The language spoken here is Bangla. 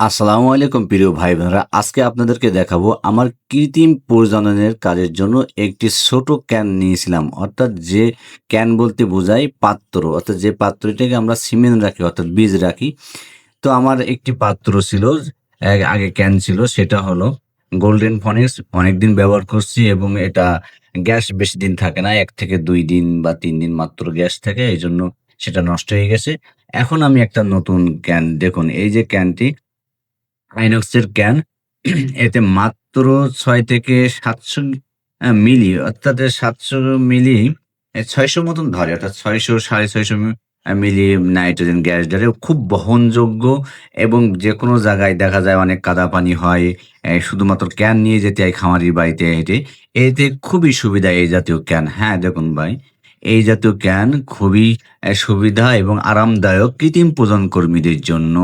আসসালামু আলাইকুম, প্রিয় ভাই বোনেরা আজকে আপনাদেরকে দেখাবো আমার কৃত্রিম প্রজননের কাজের জন্য একটি ছোট ক্যান নিয়েছিলাম। অর্থাৎ যে ক্যান বলতে বোঝায় পাত্র। অর্থাৎ যে পাত্রটাকে আমরা সিমেন্ট রাখি, অর্থাৎ বীজ রাখি। তো আমার একটি পাত্র ছিল আগে ক্যান ছিল, সেটা হলো গোল্ডেন ফনিক্স অনেকদিন ব্যবহার করছি এবং এটা গ্যাস বেশি দিন থাকে না, এক থেকে দুই দিন বা তিন দিন মাত্র গ্যাস থাকে এই জন্য সেটা নষ্ট হয়ে গেছে। এখন আমি একটা নতুন ক্যান। দেখুন, এই যে ক্যানটি আইনক্সের ক্যান এতে মাত্র ছয় থেকে সাতশো মিলি, অর্থাৎ সাতশো মিলি ছয়শো মতন ধরে, অর্থাৎ ছয়শো, সাড়ে ছয়শো মিলি নাইট্রোজেন গ্যাস ধরে খুব বহনযোগ্য এবং যে কোনো জায়গায় দেখা যায় অনেক কাদা পানি হয় শুধুমাত্র ক্যান নিয়ে যেতে হয় খামারির বাড়িতে হেঁটে, এতে খুবই সুবিধা এই জাতীয় ক্যান। হ্যাঁ দেখুন ভাই, এই জাতীয় ক্যান খুবই সুবিধা এবং আরামদায়ক কৃত্রিম প্রজন কর্মীদের জন্য।